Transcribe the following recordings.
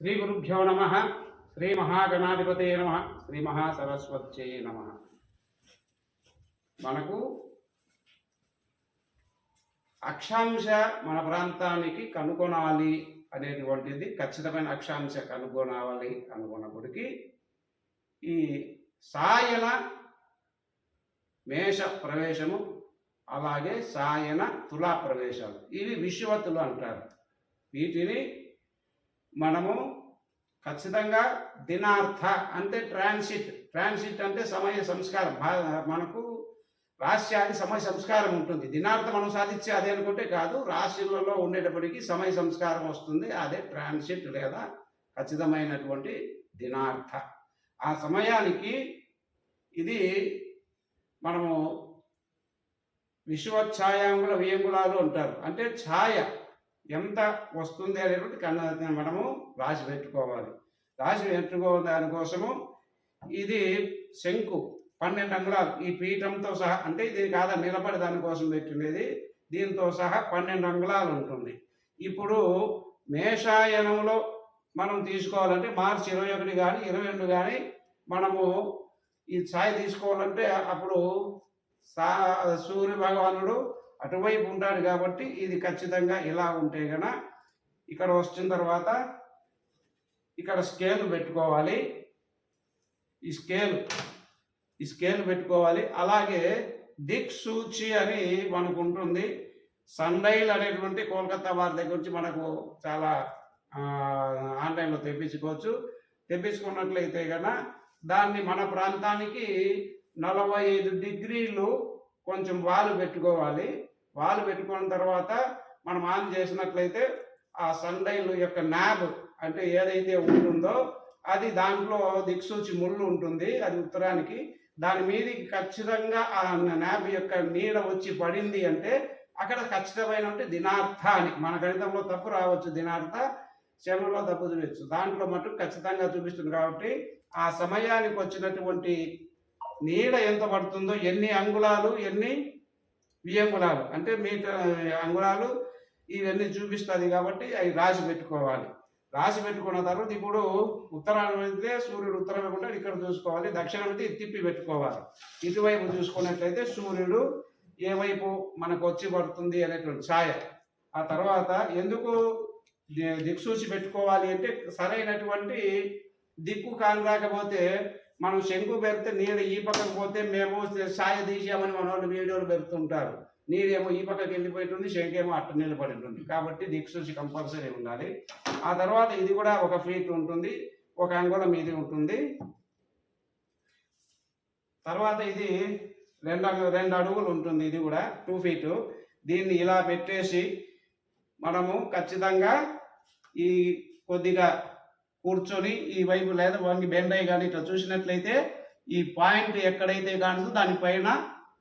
శ్రీ గురుభ్యో నమ. శ్రీ మహాగణాధిపతే నమ. శ్రీ మహాసరస్వత్యే నమ. మనకు అక్షాంశ మన ప్రాంతానికి కనుగొనాలి అనేటువంటిది ఖచ్చితమైన అక్షాంశ కనుగొనాలి అనుకున్నప్పటికీ ఈ సాయన మేష ప్రవేశము అలాగే సాయన తులా ప్రవేశాలు. ఇవి విశ్వతులు అంటారు. వీటిని మనము ఖచ్చితంగా దినార్థ అంటే ట్రాన్సిట్ ట్రాన్సిట్ అంటే సమయ సంస్కారం. మనకు రాష్ట్రాది సమయ సంస్కారం ఉంటుంది. దినార్థం మనం సాధించే అదే అనుకుంటే కాదు రాశులలో ఉండేటప్పటికీ సమయ సంస్కారం వస్తుంది. అదే ట్రాన్సిట్ లేదా ఖచ్చితమైనటువంటి దినార్థ. ఆ సమయానికి ఇది మనము విశ్వఛాయాంగుల వియంగుళాలు అంటారు. అంటే ఛాయ. ఎంత వస్తుంది అనేటువంటి కన్న మనము రాసి పెట్టుకోవాలి. రాసి పెట్టుకోవడం దానికోసము ఇది శంకు పన్నెండు అంగుళాలు ఈ పీఠంతో సహా అంటే ఇది కాదా నిలబడి దానికోసం పెట్టినది దీంతో సహా పన్నెండు అంగుళాలు ఉంటుంది. ఇప్పుడు మేషాయనంలో మనం తీసుకోవాలంటే మార్చి ఇరవై ఒకటి కానీ ఇరవై రెండు కానీ మనము ఈ ఛాయ్ తీసుకోవాలంటే అప్పుడు సా సూర్య భగవానుడు అటువైపు ఉంటాడు కాబట్టి ఇది ఖచ్చితంగా ఇలా ఉంటే గన ఇక్కడ వచ్చిన తర్వాత ఇక్కడ స్కేల్ పెట్టుకోవాలి. ఈ స్కేల్ ఈ స్కేల్ పెట్టుకోవాలి. అలాగే దిక్సూచి అని మనకు ఉంటుంది. సన్డైల్ అనేటువంటి కోల్కతా వారి దగ్గర నుంచి మనకు చాలా ఆన్లైన్లో తెప్పించుకోవచ్చు. తెప్పించుకున్నట్లయితే కనుక దాన్ని మన ప్రాంతానికి నలభై ఐదు డిగ్రీలు కొంచెం వాలు పెట్టుకోవాలి. వాలు పెట్టుకున్న తర్వాత మనం ఆన్ చేసినట్లయితే ఆ సన్డైల్ యొక్క నాబ్ అంటే ఏదైతే ఉంటుందో అది దాంట్లో దిక్సూచి ముళ్ళు ఉంటుంది అది ఉత్తరానికి. దాని మీద ఖచ్చితంగా ఆ నాబ్ యొక్క నీడ వచ్చి పడింది అంటే అక్కడ ఖచ్చితమైన దినార్థ అని. మన గణితంలో తప్పు రావచ్చు దినార్థ. శనులో తప్పు చూపించు దాంట్లో మటుకు ఖచ్చితంగా చూపిస్తుంది కాబట్టి ఆ సమయానికి వచ్చినటువంటి నీడ ఎంత పడుతుందో ఎన్ని అంగుళాలు ఎన్ని వియంగుళాలు అంటే మీ అంగుళాలు ఇవన్నీ చూపిస్తుంది కాబట్టి అవి రాసి పెట్టుకోవాలి. రాసి పెట్టుకున్న తర్వాత ఇప్పుడు ఉత్తరాన్ని అయితే సూర్యుడు ఉత్తరం ఉంటాడు ఇక్కడ చూసుకోవాలి. దక్షిణం అయితే తిప్పి పెట్టుకోవాలి. ఇటువైపు చూసుకున్నట్లయితే సూర్యుడు ఏ వైపు మనకు వచ్చి పడుతుంది అనేటువంటి ఛాయ. ఆ తర్వాత ఎందుకు దిక్సూచి పెట్టుకోవాలి అంటే సరైనటువంటి దిక్కు కాని రాకపోతే మనం శంకు పెడితే నీడ ఈ పక్కకు పోతే మేము సాయ తీసామని మన వాళ్ళు వీడియోలు పెడుతుంటారు. నీడేమో ఈ పక్కకి వెళ్ళిపోయింటుంది శంకేమో అట్ట నిలబడి ఉంటుంది కాబట్టి దిక్సూచి కంపల్సరీ ఉండాలి. ఆ తర్వాత ఇది కూడా ఒక ఫీట్ ఉంటుంది ఒక అంగుళం ఇది ఉంటుంది. తర్వాత ఇది రెండు రెండు అడుగులు ఉంటుంది ఇది కూడా టూ ఫీటు దీన్ని ఇలా పెట్టేసి మనము ఖచ్చితంగా ఈ కొద్దిగా కూర్చొని ఈ వైపు లేదా వంగి బెండై కానీ ఇట్లా చూసినట్లయితే ఈ పాయింట్ ఎక్కడైతే కానుందో దానిపైన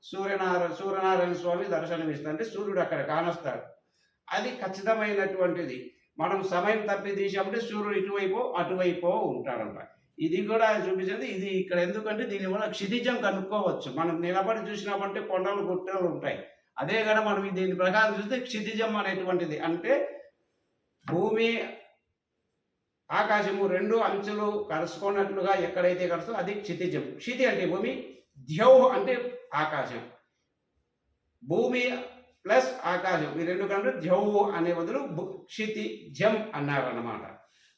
సూర్యనారాయణ సూర్యనారాయణ స్వామి దర్శనం అంటే సూర్యుడు అక్కడ కానొస్తాడు. అది ఖచ్చితమైనటువంటిది. మనం సమయం తప్పి తీసామంటే సూర్యుడు ఇటువైపు అటువైపు ఉంటాడంట. ఇది కూడా చూపించింది. ఇది ఇక్కడ ఎందుకంటే దీనివల్ల క్షితిజం కనుక్కోవచ్చు. మనం నిలబడి చూసినామంటే కొండలు గుట్టలు ఉంటాయి. అదే కదా మనం దీని ప్రకారం చూస్తే క్షితిజం అనేటువంటిది. అంటే భూమి ఆకాశము రెండు అంచులు కలుసుకున్నట్లుగా ఎక్కడైతే కలుస్తుందో అది క్షితిజం క్షితి అంటే భూమి ద్యౌ అంటే ఆకాశం. భూమి ప్లస్ ఆకాశం ఈ రెండు కలిపి ద్యౌ అనే బదులు క్షితి జం అన్నారన్నమాట.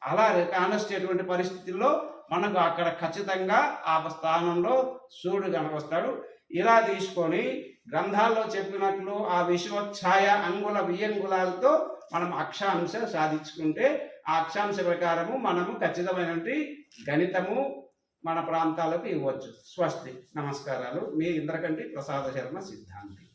అలా కానొచ్చేటువంటి పరిస్థితుల్లో మనకు అక్కడ ఖచ్చితంగా ఆ స్థానంలో సూర్యుడు కనవస్తాడు ఇలా తీసుకొని గ్రంథాల్లో చెప్పినట్లు ఆ విశ్వఛాయ అంగుల వియంగులాలతో మనం అక్షాంశ సాధించుకుంటే ఆ అక్షాంశ ప్రకారము మనము ఖచ్చితమైనటువంటి గణితము మన ప్రాంతాలకు ఇవ్వచ్చు. స్వస్తి. నమస్కారాలు. మీ ఇంద్రకంటి ప్రసాద శర్మ సిద్ధాంతి.